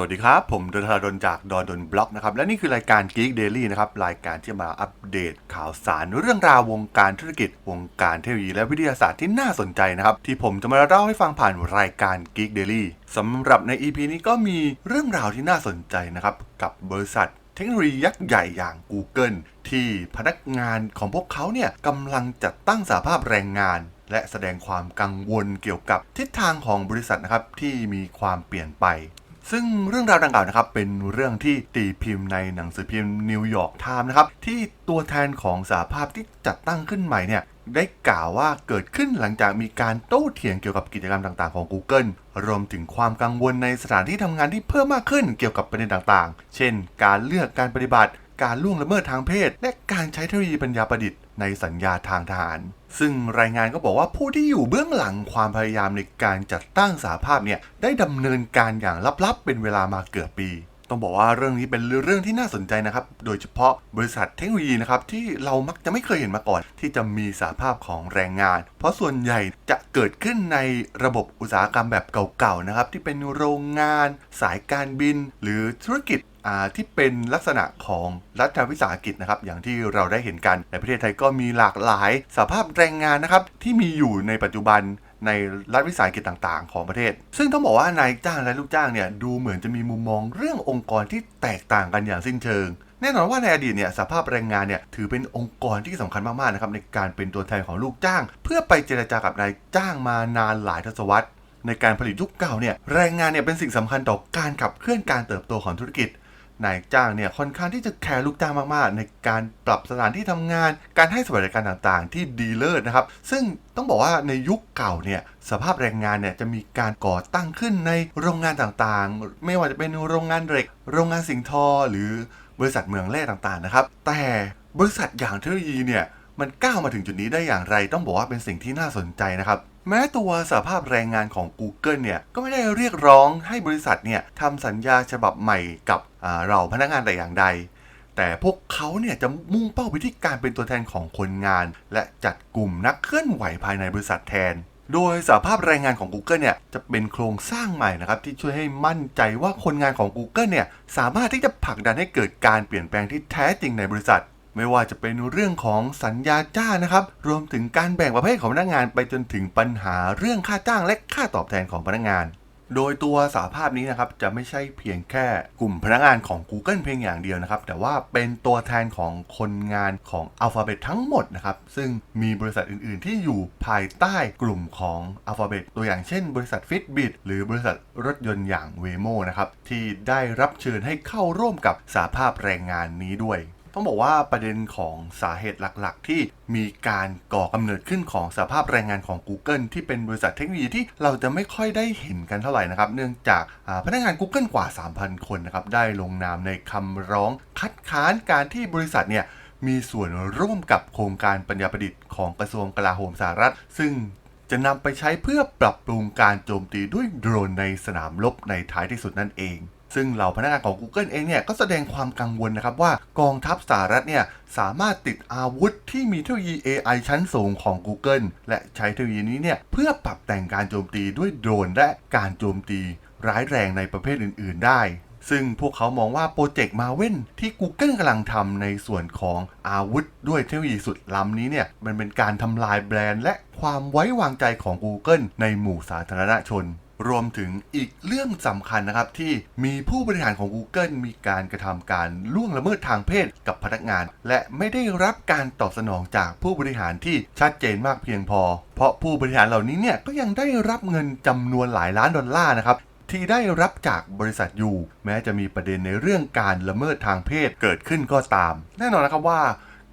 วัสดีครับ ผมดนทราดนจากดอนดนบล็อกนะครับ และนี่คือรายการ Geek Daily นะครับ รายการที่มาอัปเดตข่าวสารเรื่องราววงการธุรกิจ วงการเทคโนโลยีและวิทยาศาสตร์ที่น่าสนใจนะครับ ที่ผมจะมาเล่าให้ฟังผ่านรายการ Geek Daily สำหรับใน EP นี้ก็มีเรื่องราวที่น่าสนใจนะครับ กับบริษัทเทคโนโลยียักษ์ใหญ่อย่าง Google ที่พนักงานของพวกเขาเนี่ยกำลังจัดตั้งสาภาพแรงงานและแสดงความกังวลเกี่ยวกับทิศทางของบริษัทนะครับที่มีความเปลี่ยนไป ซึ่งเรื่องราวดังกล่าวนะครับเป็นเรื่องที่ตีพิมพ์ในหนังสือพิมพ์นิวยอร์กไทม์นะครับที่ตัวแทนของสาภาพที่จัดตั้งขึ้นใหม่เนี่ยได้กล่าวว่าเกิดขึ้นหลังจากมีการโต้เถียงเกี่ยวกับกิจกรรมต่างๆของ Google รวมถึงความกังวลในสถานที่ทำงานที่เพิ่มมากขึ้นเกี่ยวกับประเด็นต่างๆ เช่น การเลือกการปฏิบัติ การล่วงละเมิดทางเพศ และการใช้เทคโนโลยีปัญญาประดิษฐ์ในสัญญาทางทหาร ซึ่งรายงานก็บอกว่าผู้ที่อยู่เบื้องหลังความพยายามในการจัดตั้งสาภาพเนี่ยได้ดำเนินการอย่างลับๆ เป็นเวลามาเกือบปีต้องบอกว่าเรื่องนี้เป็นเรื่องที่น่าสนใจนะครับ โดยเฉพาะบริษัทเทคโนโลยีนะครับที่เรามักจะไม่เคยเห็นมาก่อน ที่จะมีสาภาพของแรงงาน เพราะส่วนใหญ่จะเกิดขึ้นในระบบอุตสาหกรรมแบบเก่าๆนะครับที่เป็นโรงงาน สายการบิน หรือธุรกิจ ที่เป็นลักษณะของรัฐวิสาหกิจนะครับ อย่างที่เราได้เห็นกันในประเทศไทยก็มีหลากหลายสภาพแรงงานนะครับ ที่มีอยู่ในปัจจุบันในรัฐวิสาหกิจต่างๆ ของประเทศ ซึ่งต้องบอกว่านายจ้างและลูกจ้างเนี่ยดูเหมือนจะมีมุมมองเรื่ององค์กรที่แตกต่างกันอย่างสิ้นเชิง แน่นอนว่าในอดีตเนี่ยสภาพแรงงานเนี่ยถือเป็นองค์กรที่สำคัญมากๆนะครับในการเป็นตัวแทนของลูกจ้าง เพื่อไปเจรจากับนายจ้างมานานหลายทศวรรษ ในการผลิตยุคเก่าเนี่ยแรงงานเนี่ยเป็นสิ่งสำคัญต่อการขับเคลื่อนการเติบโตของธุรกิจ นายจ้างเนี่ยค่อนข้างที่จะแคร์ลูกจ้างมากๆ ในการปรับสถานที่ทำงาน การให้สวัสดิการต่างๆ ที่ดีเลิศนะครับ ซึ่งต้องบอกว่าในยุคเก่าเนี่ยสภาพแรงงานเนี่ยจะมีการก่อตั้งขึ้นในโรงงานต่างๆ ไม่ว่าจะเป็นโรงงานเหล็ก โรงงานสิงทอ หรือบริษัทเมืองแร่ต่างๆนะครับ แต่บริษัทอย่างเทคโนโลยีเนี่ยมันก้าวมาถึงจุดนี้ได้อย่างไร ต้องบอกว่าเป็นสิ่งที่น่าสนใจนะครับ แม้ตัวสหภาพแรงงานของ Google เนี่ยก็ไม่ได้เรียกร้องให้บริษัทเนี่ยทำสัญญาฉบับใหม่กับเราพนักงานแต่อย่างใด แต่พวกเขาเนี่ยจะมุ่งเป้าไปที่การเป็นตัวแทนของคนงาน และจัดกลุ่มนักเคลื่อนไหวภายในบริษัทแทน โดยสหภาพแรงงานของ Google เนี่ยจะเป็นโครงสร้างใหม่นะครับที่ช่วยให้มั่นใจว่าคนงานของ Google เนี่ยสามารถที่จะผลักดันให้เกิดการเปลี่ยนแปลงที่แท้จริงในบริษัท ไม่ว่าจะเป็นเรื่องของสัญญาจ้างนะครับ รวมถึงการแบ่งประเภทของพนักงานไปจนถึงปัญหาเรื่องค่าจ้างและค่าตอบแทนของพนักงาน โดยตัวสาภาพนี้นะครับจะไม่ใช่เพียงแค่กลุ่มพนักงานของ Google เพียงอย่างเดียวนะครับ แต่ว่าเป็นตัวแทนของคนงานของ Alphabet ทั้งหมดนะครับ ซึ่งมีบริษัทอื่น ๆ ที่อยู่ภายใต้กลุ่มของ Alphabet ตัวอย่างเช่น บริษัท Fitbit หรือบริษัทรถยนต์อย่าง Waymo นะครับที่ได้รับเชิญให้เข้าร่วมกับสาภาพแรงงานนี้ด้วย ต้องบอกว่าประเด็นของสาเหตุหลักๆ ที่มีการก่อกำเนิดขึ้นของสภาพแรงงานของ Google ที่เป็นบริษัทเทคโนโลยีที่เราจะไม่ค่อยได้เห็นกันเท่าไหร่นะครับ เนื่องจากพนักงาน Google กว่า 3,000 คนนะครับได้ลงนามในคำร้องคัดค้านการที่บริษัทเนี่ยมีส่วนร่วมกับโครงการปัญญาประดิษฐ์ของกระทรวงกลาโหมสหรัฐ ซึ่งจะนำไปใช้เพื่อปรับปรุงการโจมตีด้วยโดรนในสนามรบในท้ายที่สุดนั่นเอง ซึ่งเหล่าพนักงานของ Google เองเนี่ยก็แสดงความกังวลนะครับว่ากองทัพสหรัฐเนี่ยสามารถติดอาวุธที่มีเทคโนโลยี AI ชั้นสูงของ Google และใช้เทคโนโลยีนี้เนี่ยเพื่อปรับแต่งการโจมตีด้วยโดรนและการโจมตีร้ายแรงในประเภทอื่น ๆ ได้ ซึ่งพวกเขามองว่าโปรเจกต์มาเว่นที่ Google กำลังทำในส่วนของอาวุธด้วยเทคโนโลยีสุดล้ำนี้เนี่ยมันเป็นการทำลายแบรนด์ และความไว้วางใจของ Google ในหมู่สาธารณชน รวมถึงอีกเรื่องสำคัญนะครับ ที่มีผู้บริหารของ Google มีการกระทำการล่วงละเมิดทางเพศกับพนักงาน และไม่ได้รับการตอบสนองจากผู้บริหารที่ชัดเจนมากเพียงพอ เพราะผู้บริหารเหล่านี้เนี่ยก็ยังได้รับเงินจำนวนหลายล้านดอลลาร์นะครับที่ได้รับจากบริษัทอยู่ แม้จะมีประเด็นในเรื่องการละเมิดทางเพศเกิดขึ้นก็ตาม แน่นอนนะครับว่า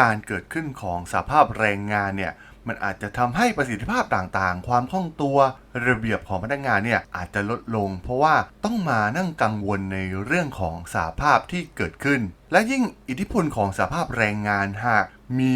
การเกิดขึ้นของสาภาพแรงงานเนี่ย มันอาจจะทำให้ประสิทธิภาพต่างๆ ความคล่องตัวระเบียบของพนักงานเนี่ยอาจจะลดลง เพราะว่าต้องมานั่งกังวลในเรื่องของสาภาพที่เกิดขึ้น และยิ่งอิทธิพลของสาภาพแรงงานหากมี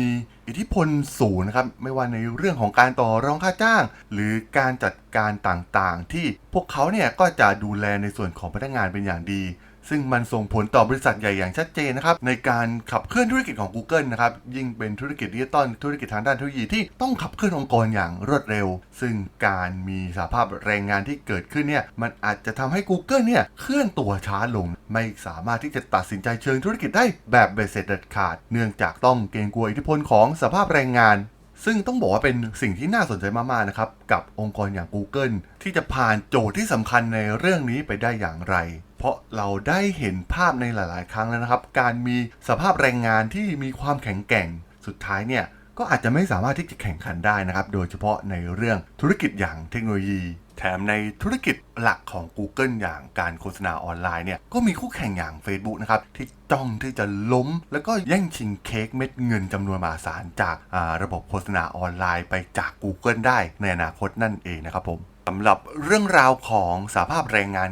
อิทธิพลสูงนะครับไม่ว่าในเรื่องของการต่อรองค่าจ้าง หรือการจัดการต่างๆ ที่พวกเขาเนี่ยก็จะดูแลในส่วนของพนักงานเป็นอย่างดี ซึ่งมันส่งผลต่อบริษัทใหญ่อย่างชัดเจนนะครับ ในการขับเคลื่อนธุรกิจของ Google นะครับ ยิ่งเป็นธุรกิจดิจิตอลธุรกิจทางด้านเทคโนโลยีที่ต้องขับเคลื่อนองค์กรอย่างรวดเร็ว ซึ่งการมีสภาพแรงงานที่เกิดขึ้นเนี่ยมันอาจจะทำให้ Google เนี่ยเคลื่อนตัวช้าลง ไม่สามารถที่จะตัดสินใจเชิงธุรกิจได้แบบเบ็ดเสร็จเด็ดขาด เนื่องจากต้องเกรงกลัวอิทธิพลของสภาพแรงงาน ซึ่งต้องบอกว่าเป็นสิ่งที่น่าสนใจมาก ๆ นะครับ กับองค์กรอย่าง Google ที่จะผ่านโจทย์ที่สำคัญในเรื่องนี้ไปได้อย่างไร เพราะเราได้เห็นภาพในหลาย ๆ ครั้งแล้วนะครับ การมีสภาพแรงงานที่มีความแข็งแกร่ง สุดท้ายเนี่ยก็อาจจะไม่สามารถที่จะแข่งขันได้นะครับ โดยเฉพาะในเรื่องธุรกิจอย่างเทคโนโลยี แถมในธุรกิจหลักของ Google อย่างการโฆษณาออนไลน์เนี่ยก็มีคู่แข่งอย่าง Facebook นะครับที่จ้องที่จะล้ม แล้วก็แย่งชิงเค้กเม็ดเงินจำนวนมหาศาลจาการะบบโฆษณาออนไลน์ไปจาก Google ได้ในอนาคตนั่นเองนะครับผมสำหรับเรื่องราวของสาภาพแรงงาน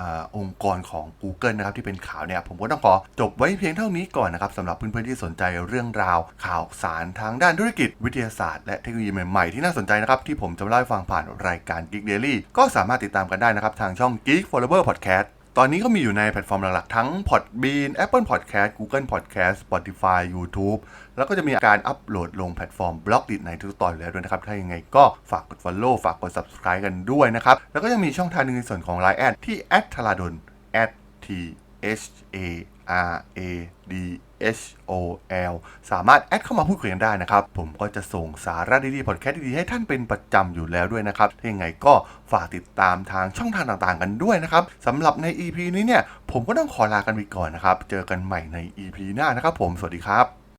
อองค์กรของ Google นะครับที่เป็นข่าวเนี่ยผมก็ต้องขอจบไว้เพียงเท่านี้ก่อนนะครับสำหรับเพื่อนๆที่สนใจเรื่องราวข่าวสารทางด้านธุรกิจวิทยาศาสตร์และเทคโนโลยีใหม่ๆที่น่าสนใจนะครับที่ผมจะเล่าให้ฟังผ่านรายการ Geek Daily ก็สามารถติดตามกันได้นะครับทางช่อง Geek Forever Podcast ตอนนี้ก็มีอยู่ในแพลตฟอร์มหลักๆ ทั้ง Podbean Apple Podcast Google Podcast Spotify YouTube แล้วก็จะมีการอัปโหลดลงแพลตฟอร์มบล็อกดิในทุกตอนอยแล้วด้วยนะครับ ถ้ายังไงก็ฝากกด Follow ฝากกด Subscribe กันด้วยนะครับ แล้วก็ยังมีช่องทางหนึงในส่วนของ Line แอดที่ t h a l a d o n t h a r a d h o l สามารถแอดเข้ามาพูดคุยกันได้นะครับ ผมก็จะส่งสาระดีๆพอดแคสต์ดีๆให้ท่านเป็นประจำอยู่แล้วด้วยนะครับถ้ายังไงก็ฝากติดตามทางช่องทางต่างๆ กันด้วยนะครับสำหรับใน EP นี้เนี่ย ผมก็ต้องขอลากันไปก่อนนะครับ เจอกันใหม่ใน EP หน้านะครับผมสวัสดีครับ